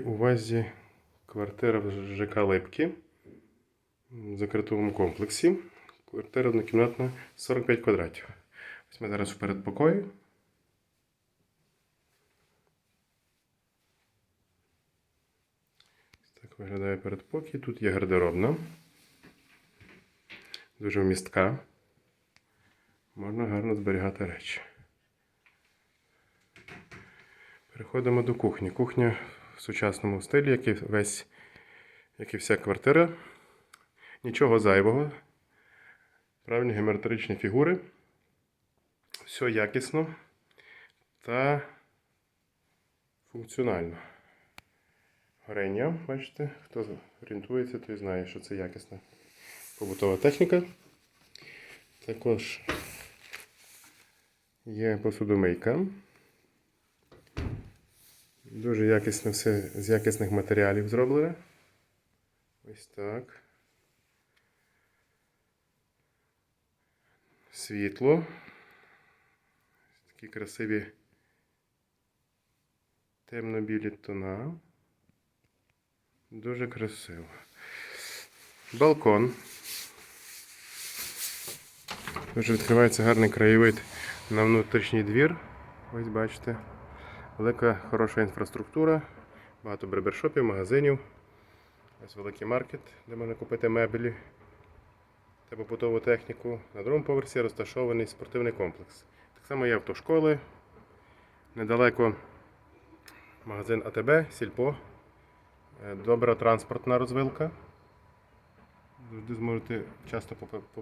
Увазі квартира в ЖК Липки в закритому комплексі. Квартира однокімнатна 45 квадратів. Ось ми зараз в передпокої. Ось Так виглядає передпокій. Тут є гардеробна. Дуже вмістка. Можна гарно зберігати речі. Переходимо до кухні. Кухня в сучасному стилі, як і весь, як і вся квартира. Нічого зайвого. Правильні геометричні фігури. Все якісно та функціонально. Горення, бачите, хто орієнтується, той знає, що це якісна побутова техніка. Також є посудомийка. Дуже якісно все з якісних матеріалів зроблене. Ось так. Світло. Такі красиві темно-білі тона. Дуже красиво. Балкон. Дуже відкривається гарний краєвид на внутрішній двір. Ось бачите. Велика хороша інфраструктура, багато бребершопів, магазинів. Ось великий маркет, де можна купити меблі та побутову техніку. На другому поверсі розташований спортивний комплекс. Так само є автошколи. Недалеко магазин АТБ, Сільпо. Е, Добра транспортна розвилка. Завжди зможете часто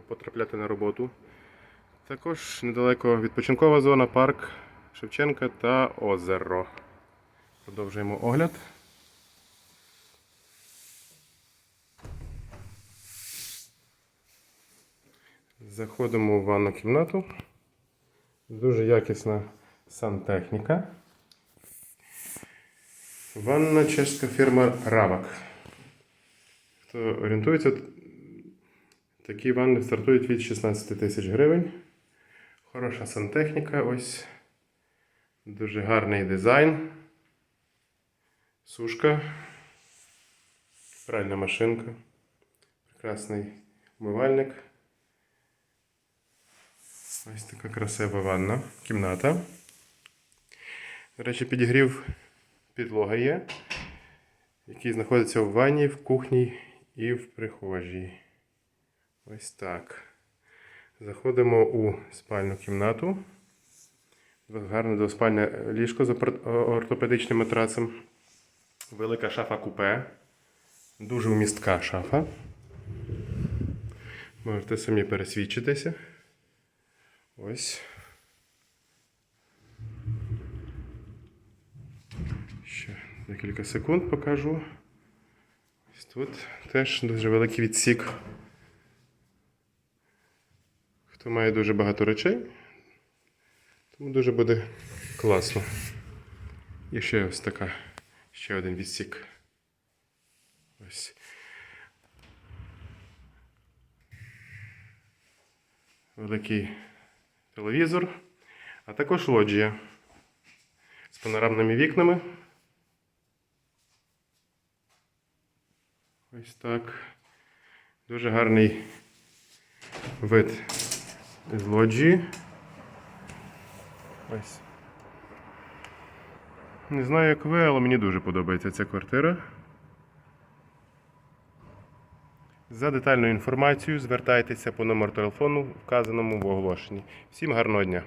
потрапляти на роботу. Також недалеко відпочинкова зона, парк Шевченка та озеро. Продовжуємо огляд. Заходимо в ванну кімнату. Дуже якісна сантехніка. Ванна чешська фірма Равак. Хто орієнтується, такі ванни стартують від 16 тисяч гривень. Хороша сантехніка, ось. Дуже гарний дизайн. Сушка. Пральна машинка. Прекрасний умивальник. Ось така красива ванна. Кімната. До речі, підігрів підлога є, який знаходиться в ванні, в кухні і в прихожій. Ось так. Заходимо у спальну кімнату. Гарне двоспальне ліжко з ортопедичним матрацем. Велика шафа купе. Дуже вмістка шафа. Можете самі пересвідчитися. Ось. Ще декілька секунд покажу. Ось тут теж дуже великий відсік. Хто має дуже багато речей, тому дуже буде класно. І ще ось така, ще один відсік. Ось. Великий телевізор, а також лоджія з панорамними вікнами. Ось так. Дуже гарний вид з лоджії. Ось. Не знаю, як ви, але мені дуже подобається ця квартира. За детальною інформацією звертайтеся по номеру телефону, вказаному в оголошенні. Всім гарного дня!